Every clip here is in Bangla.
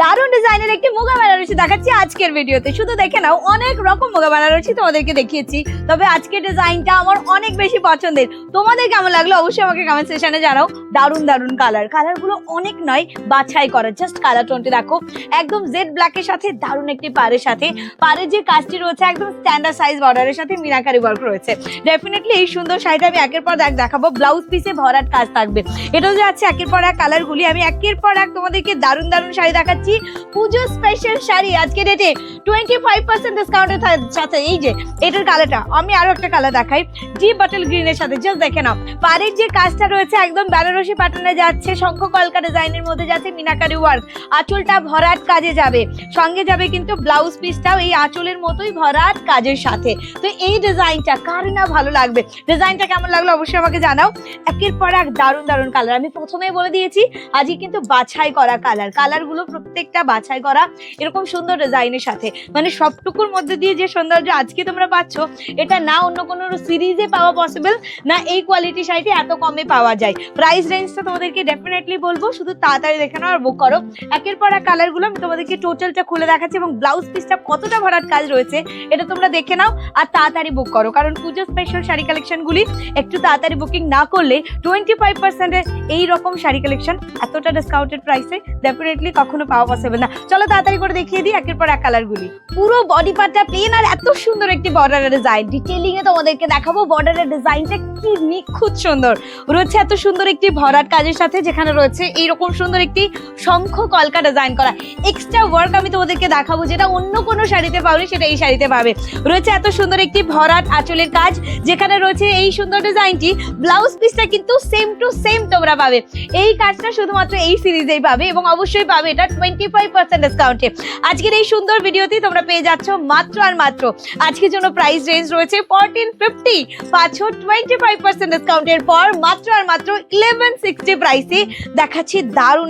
দারুণ ডিজাইনের একটি মুগা বেনারসি দেখাচ্ছি আজকের ভিডিওতে। শুধু দেখে নাও, অনেক রকম মুগা বেনারসি তোমাদেরকে দেখিয়েছি। তবে আজকের ডিজাইনটা আমার অনেক বেশি পছন্দের। তোমাদের কেমন লাগল অবশ্যই আমাকে কমেন্ট সেকশনে জানাও। দারুণ দারুণ কালার কালারগুলো অনেক নয়, বাছাই করা। জাস্ট কালার টোনটি দেখো। একদম জেড ব্ল্যাকের সাথে, দারুণ একটি পাড়ের সাথে। পাড়ের যে কাজটি রয়েছে, একদম স্ট্যান্ডার্ড সাইজ বর্ডারের সাথে মিনাকারি ওয়ার্ক রয়েছে। ডেফিনেটলি এই সুন্দর শাড়িটা আমি একের পর এক দেখাবো। ব্লাউজ পিসে ভরাট কাজ থাকবে। এটাও যে আছে একের পর এক কালারগুলি আমি একের পর এক তোমাদেরকে দারুণ দারুণ শাড়ি দেখাচ্ছি। পুজো স্পেশাল শাড়ি আজকে ডেটে টোয়েন্টি ফাইভ পার্সেন্ট ডিসকাউন্টের সাথে এই যে, এটার কালারটা আমি আরও একটা কালার দেখাই। জি বাটল গ্রিনের সাথে জাস্ট দেখে নাও। পাড়ের যে কাজটা রয়েছে, একদম বেনারসি প্যাটার্নে যাচ্ছে, শঙ্খ কলকা ডিজাইনের মধ্যে যাচ্ছে, মিনাকারি ওয়ার্ক আঁচলটা ভরাট কাজে যাবে। সঙ্গে যাবে কিন্তু ব্লাউজ পিসটাও এই আঁচলের মতোই ভরাট কাজের সাথে। তো এই ডিজাইনটা কার না ভালো লাগবে? ডিজাইনটা কেমন লাগল অবশ্যই আমাকে জানাও। একের পর এক দারুণ দারুণ কালার আমি প্রথমেই বলে দিয়েছি, আজকে কিন্তু বাছাই করা কালার কালারগুলো প্রত্যেকটা বাছাই করা এরকম সুন্দর ডিজাইনের সাথে। মানে সবটুকুর মধ্যে দিয়ে যে সৌন্দর্য আজকে তোমরা পাচ্ছ, এটা না অন্য কোনো সিরিজে পাওয়া পসিবল না এই কোয়ালিটি শাড়িটি এত কমে পাওয়া যায়। প্রাইস রেঞ্জটা তোমাদেরকে ডেফিনেটলি বলব, শুধু তাড়াতাড়ি দেখে নাও আর বুক করো। একের পর এক কালারগুলো আমি তোমাদেরকে টোটালটা খুলে দেখাচ্ছি এবং ব্লাউজ পিসটা কতটা ভরাট কাজ রয়েছে, এটা তোমরা দেখে নাও আর তাড়াতাড়ি বুক করো। কারণ পুজো স্পেশাল শাড়ি কালেকশনগুলি একটু তাড়াতাড়ি বুকিং না করলে টোয়েন্টি ফাইভ পার্সেন্টের এই রকম শাড়ি কালেকশন এতটা ডিসকাউন্টেড প্রাইসে ডেফিনেটলি কখনো পাওয়া পসিবল না। চলো তাড়াতাড়ি করে দেখিয়ে দিই একের পর এক কালারগুলি পুরো বডি পার্টটা প্লেন আর এত সুন্দর একটি বর্ডারের ডিজাইন ডিটেলিং এ তোমাদেরকে দেখাবো বর্ডারের ডিজাইনটা কি নিখুঁত সুন্দর। রয়েছে এত সুন্দর একটি ভরাট কাজের সাথে যেখানে রয়েছে এইরকম সুন্দর একটি শঙ্খ কলকা ডিজাইন করা। এক্সট্রা ওয়ার্ক আমি তোমাদেরকে দেখাবো যেটা অন্য কোনো শাড়িতে পাওনি, সেটা এই শাড়িতে পাবে। রয়েছে এত সুন্দর একটি ভরাট আঁচলের কাজ, যেখানে রয়েছে এই সুন্দর ডিজাইনটি ব্লাউজ পিসটা কিন্তু সেম টু সেম তোমরা পাবে। এই কাজটা শুধুমাত্র এই সিরিজেই পাবে এবং অবশ্যই পাবে এটা টোয়েন্টি ফাইভ পার্সেন্ট ডিসকাউন্টে আজকের এই সুন্দর ভিডিওতেই তোমরা পেয়ে যাচ্ছ মাত্র আর মাত্র আজকের জন্য প্রাইস রেঞ্জ রয়েছে ফোরটিন ফিফটি পাঁচশো টোয়েন্টি ফাইভ পার্সেন্ট ডিসকাউন্টের পর মাত্র আর মাত্র ইলেভেন সিক্সটি প্রাইসে দেখাচ্ছি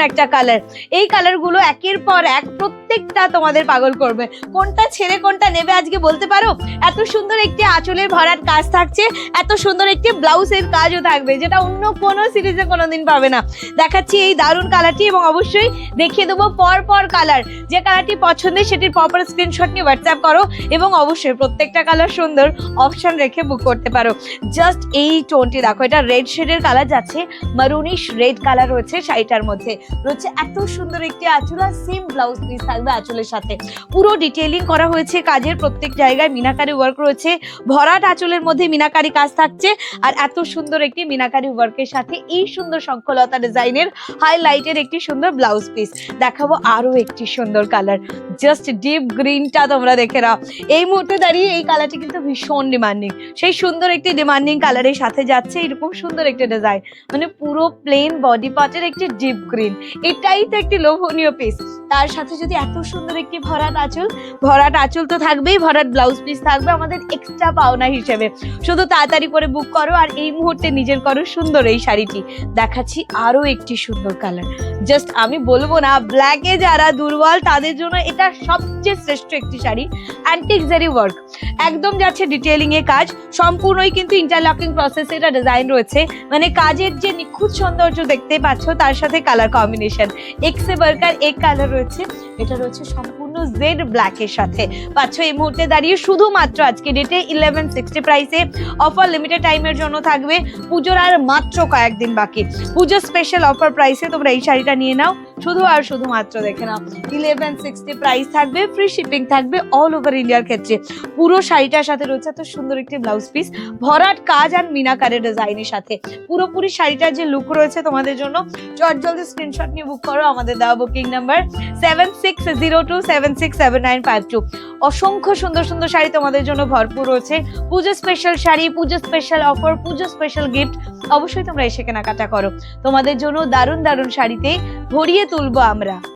একটা কালার এই কালারগুলো একের পর এক প্রত্যেকটা তোমাদের পাগল করবে। কোনটা ছেড়ে কোনটা নেবে আজকে বলতে পারো? এত সুন্দর একটি আঁচলের ভরাট কাজ থাকছে, এত সুন্দর একটি ব্লাউজের কাজও থাকবে, যেটা অন্য কোনো সিরিজে কোনোদিন পাবে না। দেখাচ্ছি এই দারুণ কালারটি এবং অবশ্যই দেখিয়ে দেবো পর পর কালার। যে কালারটি পছন্দের সেটির প্রপার স্ক্রিনশট নিয়ে হোয়াটসঅ্যাপ করো এবং অবশ্যই প্রত্যেকটা কালার সুন্দর অপশন রেখে বুক করতে পারো। জাস্ট এই টোনটি দেখো, এটা রেড শেডের কালার যাচ্ছে মারুনিশ রেড কালার রয়েছে শাড়িটার মধ্যে। রয়েছে এত সুন্দর একটি আঁচল আর সেম ব্লাউজ পিস থাকবে আঁচলের সাথে। পুরো ডিটেইলিং করা হয়েছে কাজের প্রত্যেক জায়গায়, মিনাকারি ওয়ার্ক রয়েছে। ভরাট আঁচলের মধ্যে মিনাকারি কাজ থাকছে আর এত সুন্দর একটি মিনাকারি ওয়ার্কের সাথে এই সুন্দর শঙ্খলতা ডিজাইনের হাইলাইটের একটি সুন্দর ব্লাউজ পিস দেখাবো আরও একটি সুন্দর কালার জাস্ট ডিপ গ্রিনটা তোমরা দেখে নাও। এই মুহূর্তে দাঁড়িয়ে এই কালারটি কিন্তু ভীষণ ডিমান্ডিং সেই সুন্দর একটি ডিমান্ডিং কালারের সাথে যাচ্ছে এরকম সুন্দর একটি ডিজাইন মানে পুরো প্লেন বডি পার্টের একটি ডিপ গ্রিন এটাই তো একটি লোভনীয় পিস তার সাথে যদি এত সুন্দর একটি ভরাট আঁচল ভরাট আঁচল তো থাকবেই, ভরাট ব্লাউজ পিস থাকবে আমাদের এক্সট্রা পাওনা হিসেবে। শুধু তাড়াতাড়ি করে বুক করো আর এই মুহূর্তে নিজের করো সুন্দর এই শাড়িটি। দেখাচ্ছি আরও একটি সুন্দর কালার জাস্ট আমি বলব না ব্ল্যাকে যারা দুর্বল, তাদের জন্য এটা সবচেয়ে শ্রেষ্ঠ একটি শাড়ি। অ্যান্টিক জারি ওয়ার্ক একদম যাচ্ছে ডিটেলিং এ কাজ। সম্পূর্ণই কিন্তু ইন্টারলকিং প্রসেস এটা ডিজাইন রয়েছে। মানে কাজের যে নিখুঁত সৌন্দর্য দেখতে পাচ্ছ, তার সাথে কালার কম্বিনেশন এক্সে বার্কার এক কালার রয়েছে। এটা রয়েছে সম্পূর্ণ জেড ব্ল্যাকের সাথে। পাচ্ছ এই মুহূর্তে দাঁড়িয়ে শুধুমাত্র আজকে ডেটে ইলেভেন সিক্সটি প্রাইসে অফার লিমিটেড টাইমের জন্য থাকবে। পুজোর আর মাত্র কয়েকদিন বাকি। পুজো স্পেশাল অফার প্রাইসে তোমরা এই শাড়িটা নিয়ে নাও। শুধু আর শুধুমাত্র দেখে নাও। ইলেভেন সিক্সটি প্রাইস থাকবে ফ্রি শিপিং থাকবে অল ওভার ইন্ডিয়ার ক্ষেত্রে। পুরো শাড়িটার সাথে রয়েছে এত সুন্দর একটি ব্লাউজ পিস ভরাট কাজ আর মিনাকারের ডিজাইনের সাথে। পুরোপুরি শাড়িটার যে লুক রয়েছে তোমাদের জন্য, চট জলদি স্ক্রিনশট নিয়ে বুক করো আমাদের দেওয়া booking number seven six zero two seven six seven nine five two অসংখ্য সুন্দর সুন্দর শাড়ি তোমাদের জন্য ভরপুর রয়েছে। Puja special sari, Puja special offer Puja special gift অবশ্যই তোমরা এসে কেনাকাটা করো। তোমাদের জন্য দারুণ দারুণ শাড়িতে ভরিয়ে তুলবো আমরা।